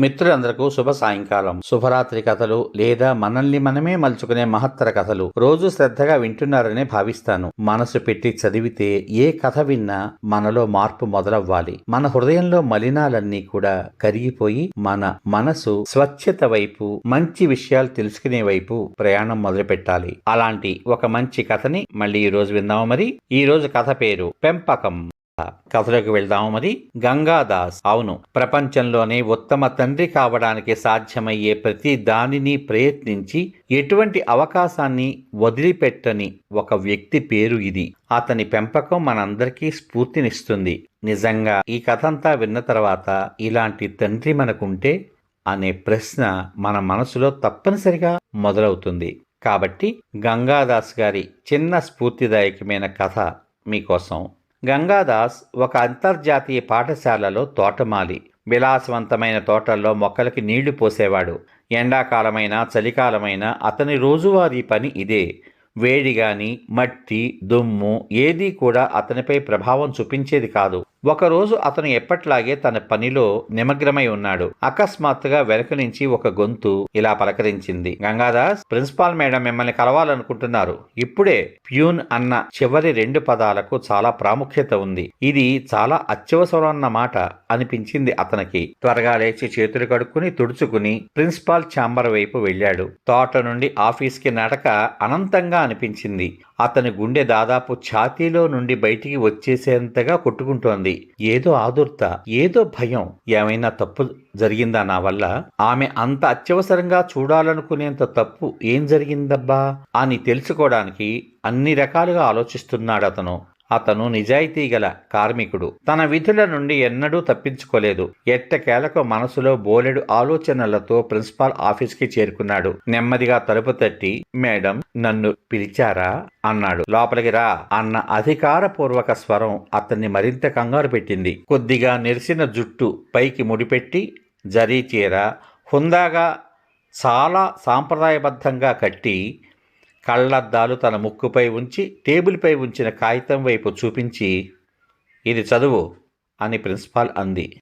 మిత్రులందరకు శుభ సాయంకాలం. శుభరాత్రి కథలు లేదా మనల్ని మనమే మలుచుకునే మహత్తర కథలు రోజు శ్రద్ధగా వింటున్నారనే భావిస్తాను. మనసు పెట్టి చదివితే ఏ కథ విన్నా మనలో మార్పు మొదలవ్వాలి. మన హృదయంలో మలినాలన్నీ కూడా కరిగిపోయి మన మనసు స్వచ్ఛత వైపు మంచి విషయాలు తెలుసుకునే వైపు ప్రయాణం మొదలుపెట్టాలి. అలాంటి ఒక మంచి కథని మళ్ళీ ఈ రోజు విందాము మరి. ఈ రోజు కథ పేరు పెంపకం. కథలోకి వెళ్దాము మరి. గంగాదాస్. అవును ప్రపంచంలోనే ఉత్తమ తండ్రి కావడానికి సాధ్యమయ్యే ప్రతి దానిని ప్రయత్నించి ఎటువంటి అవకాశాన్ని వదిలిపెట్టని ఒక వ్యక్తి పేరు ఇది. అతని పెంపకం మనందరికీ స్ఫూర్తినిస్తుంది. నిజంగా ఈ కథంతా విన్న తర్వాత ఇలాంటి తండ్రి మనకుంటే అనే ప్రశ్న మన మనసులో తప్పనిసరిగా మొదలవుతుంది. కాబట్టి గంగాదాస్ గారి చిన్న స్ఫూర్తిదాయకమైన కథ మీకోసం గంగాదాస్ ఒక అంతర్జాతీయ పాఠశాలలో తోటమాలి. విలాసవంతమైన తోటల్లో మొక్కలకి నీళ్ళు పోసేవాడు. ఎండాకాలమైన చలికాలమైన అతని రోజువారీ పని ఇదే. వేడి గాని మట్టి దుమ్ము ఏదీ కూడా అతనిపై ప్రభావం చూపించేది కాదు. ఒకరోజు అతను ఎప్పట్లాగే తన పనిలో నిమగ్నమై ఉన్నాడు. అకస్మాత్తుగా వెనక నుంచి ఒక గొంతు ఇలా పలకరించింది. గంగాదాస్ ప్రిన్సిపాల్ మేడం మిమ్మల్ని కలవాలనుకుంటున్నారు. ఇప్పుడే ప్యూన్ అన్న చివరి రెండు పదాలకు చాలా ప్రాముఖ్యత ఉంది. ఇది చాలా అత్యవసరం అన్న మాట అనిపించింది అతనికి. త్వరగా లేచి చేతులు కడుక్కుని తుడుచుకుని ప్రిన్సిపాల్ ఛాంబర్ వైపు వెళ్ళాడు. తోట నుండి ఆఫీస్కి నడక అనంతంగా అనిపించింది. అతని గుండె దాదాపు ఛాతీలో నుండి బయటికి వచ్చేసేంతగా కొట్టుకుంటోంది. ఏదో ఆదుర్త ఏదో భయం ఏమైనా తప్పు జరిగిందా నా వల్ల? ఆమె అంత అత్యవసరంగా చూడాలనుకునేంత తప్పు ఏం జరిగిందబ్బా? అని తెలుసుకోవడానికి అన్ని రకాలుగా ఆలోచిస్తున్నాడు అతను అతను నిజాయితీ గల కార్మికుడు. తన విధుల నుండి ఎన్నడూ తప్పించుకోలేదు. ఎట్టకేలకు మనసులో బోలెడు ఆలోచనలతో ప్రిన్సిపాల్ ఆఫీస్కి చేరుకున్నాడు. నెమ్మదిగా తలుపు తట్టి మేడం నన్ను పిలిచారా? అన్నాడు. లోపలికి రా అన్న అధికారపూర్వక స్వరం అతన్ని మరింత కంగారు పెట్టింది. కొద్దిగా నెరిసిన జుట్టు పైకి ముడిపెట్టి జరీ చీర హుందాగా చాలా సాంప్రదాయబద్ధంగా కట్టి కళ్ళద్దాలు తన ముక్కుపై ఉంచి టేబుల్పై ఉంచిన కాగితం వైపు చూపించి ఇది చదువు అని ప్రిన్సిపాల్ అంది.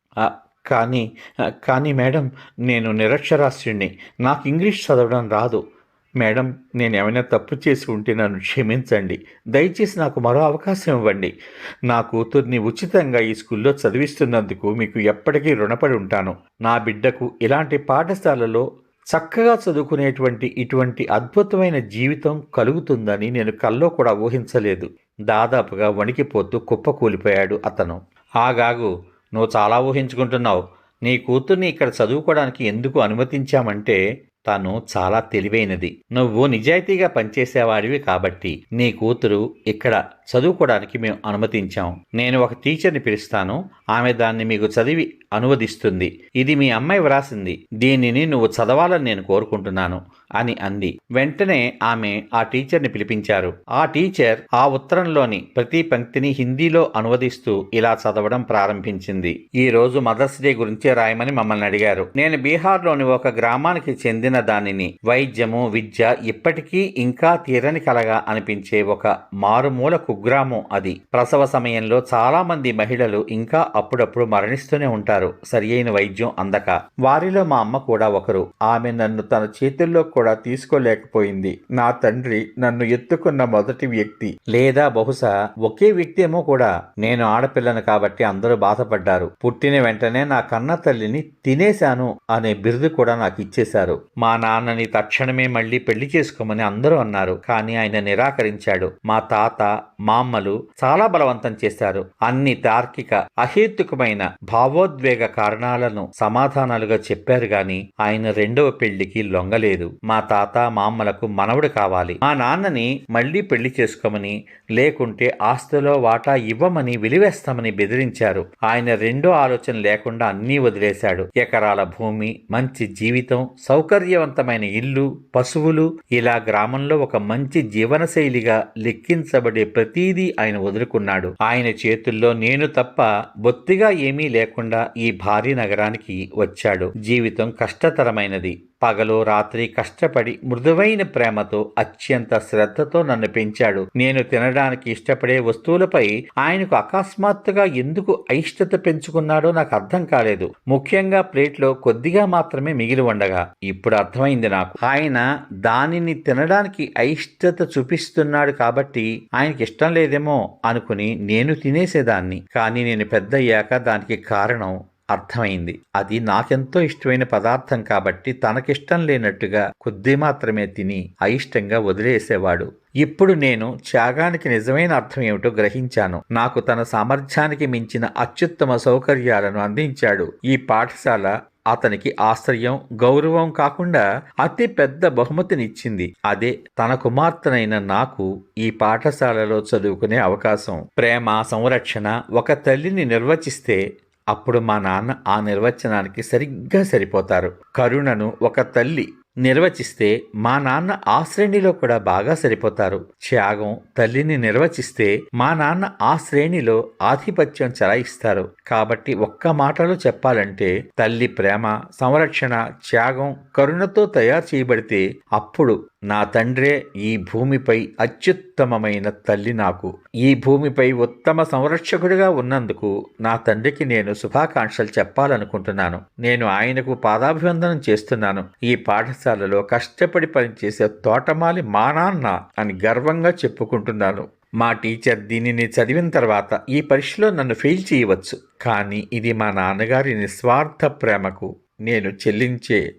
కానీ కానీ మేడం నేను నిరక్షరాస్యుణ్ణి. నాకు ఇంగ్లీష్ చదవడం రాదు. మేడం నేను ఏమైనా తప్పు చేసి ఉంటే నన్ను క్షమించండి. దయచేసి నాకు మరో అవకాశం ఇవ్వండి. నా కూతుర్ని ఉచితంగా ఈ స్కూల్లో చదివిస్తున్నందుకు మీకు ఎప్పటికీ రుణపడి ఉంటాను. నా బిడ్డకు ఇలాంటి పాఠశాలలో చక్కగా చదువుకునేటువంటి ఇటువంటి అద్భుతమైన జీవితం కలుగుతుందని నేను కల్లో కూడా ఊహించలేదు. దాదాపుగా వణికిపోతూ కుప్పకూలిపోయాడు అతను. ఆగాగు నువ్వు చాలా ఊహించుకుంటున్నావు. నీ కూతుర్ని ఇక్కడ చదువుకోవడానికి ఎందుకు అనుమతించామంటే తను చాలా తెలివైనది. నువ్వు నిజాయితీగా పనిచేసేవాడివి కాబట్టి నీ కూతురు ఇక్కడ చదువుకోవడానికి మేము అనుమతించాం. నేను ఒక టీచర్ని పిలుస్తాను. ఆమె దాన్ని మీకు చదివి అనువదిస్తుంది. ఇది మీ అమ్మాయి వ్రాసింది. దీనిని నువ్వు చదవాలని నేను కోరుకుంటున్నాను అని అంది. వెంటనే ఆమె ఆ టీచర్ని పిలిపించారు. ఆ టీచర్ ఆ ఉత్తరంలోని ప్రతి పంక్తిని హిందీలో అనువదిస్తూ ఇలా చదవడం ప్రారంభించింది. ఈ రోజు మదర్స్ డే గురించి రాయమని మమ్మల్ని అడిగారు. నేను బీహార్లోని ఒక గ్రామానికి చెందిన దానిని వైద్యము విద్య ఇప్పటికీ ఇంకా తీరని కలగా అనిపించే ఒక మారుమూల కుగ్రామం అది. ప్రసవ సమయంలో చాలా మంది మహిళలు ఇంకా అప్పుడప్పుడు మరణిస్తూనే ఉంటారు. సరి అయిన వైద్యం అందక. వారిలో మా అమ్మ కూడా ఒకరు. ఆమె నన్ను తన చేతుల్లో కూడా తీసుకోలేకపోయింది. నా తండ్రి నన్ను ఎత్తుకున్న మొదటి వ్యక్తి. లేదా బహుశా ఒకే వ్యక్తి ఏమో కూడా. నేను ఆడపిల్లను కాబట్టి అందరూ బాధపడ్డారు. పుట్టిన వెంటనే నా కన్న తల్లిని తినేశాను అనే బిరుదు కూడా నాకు ఇచ్చేశారు. మా నాన్నని తక్షణమే మళ్ళీ పెళ్ళి చేసుకోమని అందరూ అన్నారు. కానీ ఆయన నిరాకరించాడు. మా తాత మామ్మలు చాలా బలవంతం చేశారు. అన్ని తార్కిక అహేతుకమైన భావోద్వేగ కారణాలను సమాధానాలుగా చెప్పారు గాని ఆయన రెండవ పెళ్ళికి లొంగలేదు. మా తాత మామలకు మనవడు కావాలి. మా నాన్నని మళ్ళీ పెళ్ళి చేసుకోమని లేకుంటే ఆస్తిలో వాటా ఇవ్వమని విలివేస్తామని బెదిరించారు. ఆయన రెండో ఆలోచన లేకుండా అన్నీ వదిలేశాడు. ఎకరాల భూమి మంచి జీవితం సౌకర్యవంతమైన ఇల్లు పశువులు ఇలా గ్రామంలో ఒక మంచి జీవనశైలిగా లెక్కించబడే ప్రతీదీ ఆయన వదులుకున్నాడు. ఆయన చేతుల్లో నేను తప్ప బొత్తిగా ఏమీ లేకుండా ఈ భారీ నగరానికి వచ్చాడు. జీవితం కష్టతరమైనది. పగలు రాత్రి కష్టపడి మృదువైన ప్రేమతో అత్యంత శ్రద్ధతో నన్ను పెంచాడు. నేను తినడానికి ఇష్టపడే వస్తువులపై ఆయనకు అకస్మాత్తుగా ఎందుకు అయిష్టత పెంచుకున్నాడో నాకు అర్థం కాలేదు. ముఖ్యంగా ప్లేట్లో కొద్దిగా మాత్రమే మిగిలి ఉండగా. ఇప్పుడు అర్థమైంది నాకు. ఆయన దానిని తినడానికి అయిష్టత చూపిస్తున్నాడు కాబట్టి ఆయనకి ఇష్టం లేదేమో అనుకుని నేను తినేసేదాన్ని. కానీ నేను పెద్దయ్యాక దానికి కారణం అర్థమైంది. అది నాకెంతో ఇష్టమైన పదార్థం కాబట్టి తనకిష్టం లేనట్టుగా కొద్ది మాత్రమే తిని అయిష్టంగా వదిలేసేవాడు. ఇప్పుడు నేను త్యాగానికి నిజమైన అర్థం ఏమిటో గ్రహించాను. నాకు తన సామర్థ్యానికి మించిన అత్యుత్తమ సౌకర్యాలను అందించాడు. ఈ పాఠశాల అతనికి ఆశ్రయం గౌరవం కాకుండా అతి పెద్ద బహుమతినిచ్చింది. అదే తన కుమార్తెనైన నాకు ఈ పాఠశాలలో చదువుకునే అవకాశం. ప్రేమ సంరక్షణ ఒక తల్లిని నిర్వచిస్తే అప్పుడు మా నాన్న ఆ నిర్వచనానికి సరిగ్గా సరిపోతారు. కరుణను ఒక తల్లి నిర్వచిస్తే మా నాన్న ఆ శ్రేణిలో కూడా బాగా సరిపోతారు. త్యాగం తల్లిని నిర్వచిస్తే మా నాన్న ఆ శ్రేణిలో ఆధిపత్యం చలాయిస్తారు. కాబట్టి ఒక్క మాటలో చెప్పాలంటే తల్లి ప్రేమ సంరక్షణ త్యాగం కరుణతో తయారు చేయబడితే అప్పుడు నా తండ్రే ఈ భూమిపై అత్యుత్తమమైన తల్లి నాకు. ఈ భూమిపై ఉత్తమ సంరక్షకుడిగా ఉన్నందుకు నా తండ్రికి నేను శుభాకాంక్షలు చెప్పాలనుకుంటున్నాను. నేను ఆయనకు పాదాభివందనం చేస్తున్నాను. ఈ పాఠశాల పాఠశాలలో కష్టపడి పనిచేసే తోటమాలి మా నాన్న అని గర్వంగా చెప్పుకుంటున్నాను. మా టీచర్ దీనిని చదివిన తర్వాత ఈ పరీక్షలో నన్ను ఫెయిల్ చేయవచ్చు. కానీ ఇది మా నాన్నగారి నిస్వార్థ ప్రేమకు నేను చెల్లించే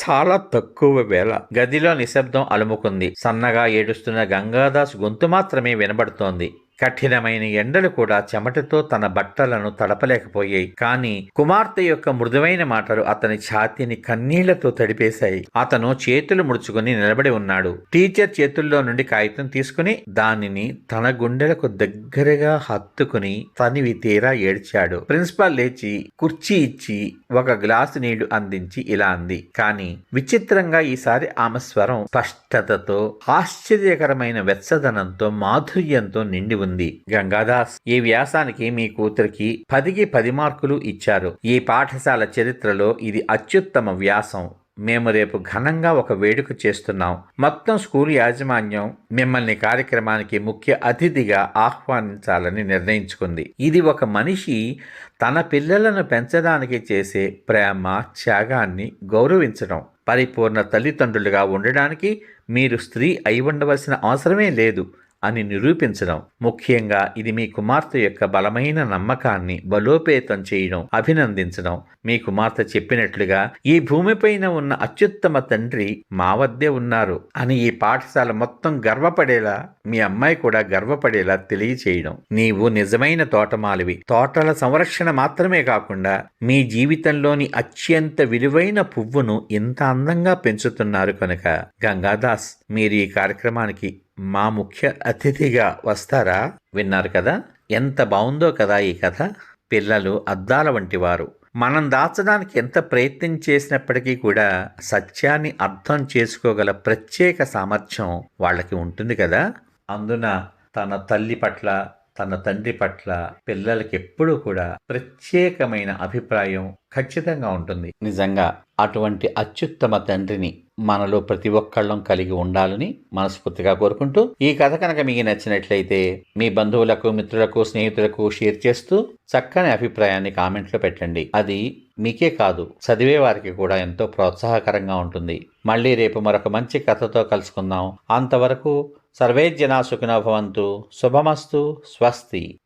చాలా తక్కువ వేళ. గదిలో నిశ్శబ్దం అలుముకుంది. సన్నగా ఏడుస్తున్న గంగాదాస్ గొంతు మాత్రమే వినబడుతోంది. కఠినమైన ఎండలు కూడా చెమటతో తన బట్టలను తడపలేకపోయాయి. కానీ కుమార్తె యొక్క మృదువైన మాటలు అతని ఛాతీని కన్నీళ్ళతో తడిపేశాయి. అతను చేతులు ముడుచుకుని నిలబడి ఉన్నాడు. టీచర్ చేతుల్లో నుండి కాగితం తీసుకుని దానిని తన గుండెలకు దగ్గరగా హత్తుకుని తనివి తీరా ఏడ్చాడు. ప్రిన్సిపాల్ లేచి కుర్చీ ఇచ్చి ఒక గ్లాసు నీళ్ళు అందించి ఇలా అంది. కానీ విచిత్రంగా ఈసారి ఆమె స్వరం స్పష్టతతో ఆశ్చర్యకరమైన వెచ్చదనంతో మాధుర్యంతో నిండి ఉంది ఉంది. గంగాదాస్ ఈ వ్యాసానికి మీ కూతురికి పదికి పది మార్కులు ఇచ్చారు. ఈ పాఠశాల చరిత్రలో ఇది అత్యుత్తమ వ్యాసం. మేము రేపు ఘనంగా ఒక వేడుక చేస్తున్నాం. మొత్తం స్కూల్ యాజమాన్యం మిమ్మల్ని కార్యక్రమానికి ముఖ్య అతిథిగా ఆహ్వానించాలని నిర్ణయించుకుంది. ఇది ఒక మనిషి తన పిల్లలను పెంచడానికి చేసే ప్రేమ త్యాగాన్ని గౌరవించడం. పరిపూర్ణ తల్లిదండ్రులుగా ఉండడానికి మీరు స్త్రీ అయి ఉండవలసిన అవసరమే లేదు. అని నిరూపించడం. ముఖ్యంగా ఇది మీ కుమార్తె యొక్క బలమైన నమ్మకాన్ని బలోపేతం చేయడం అభినందించడం. మీ కుమార్తె చెప్పినట్లుగా ఈ భూమిపైన ఉన్న అత్యుత్తమ తండ్రి మా వద్దే ఉన్నారు అని ఈ పాఠశాల మొత్తం గర్వపడేలా మీ అమ్మాయి కూడా గర్వపడేలా తెలియచేయడం. నీవు నిజమైన తోటమాలివి. తోటల సంరక్షణ మాత్రమే కాకుండా మీ జీవితంలోని అత్యంత విలువైన పువ్వును ఇంత అందంగా పెంచుతున్నారు కనుక. గంగాదాస్ మీరు ఈ కార్యక్రమానికి మా ముఖ్య అతిథిగా వస్తారా? విన్నారు కదా. ఎంత బాగుందో కదా ఈ కథ. పిల్లలు అద్దాల వంటి వారు. మనం దాచడానికి ఎంత ప్రయత్నం చేసినప్పటికీ కూడా సత్యాన్ని అర్థం చేసుకోగల ప్రత్యేక సామర్థ్యం వాళ్ళకి ఉంటుంది కదా. అందున తన తల్లి పట్ల తన తండ్రి పట్ల పిల్లలకి ఎప్పుడూ కూడా ప్రత్యేకమైన అభిప్రాయం ఖచ్చితంగా ఉంటుంది. నిజంగా అటువంటి అత్యుత్తమ తండ్రిని మనలో ప్రతి ఒక్కళ్ళం కలిగి ఉండాలని మనస్ఫూర్తిగా కోరుకుంటూ ఈ కథ కనుక మీకు నచ్చినట్లయితే మీ బంధువులకు మిత్రులకు స్నేహితులకు షేర్ చేస్తూ చక్కని అభిప్రాయాన్ని కామెంట్లో పెట్టండి. అది మీకే కాదు చదివే వారికి కూడా ఎంతో ప్రోత్సాహకరంగా ఉంటుంది. మళ్ళీ రేపు మరొక మంచి కథతో కలుసుకుందాం. అంతవరకు సర్వే జనా సుఖినోభవంతు శుభమస్తు. స్వస్తి.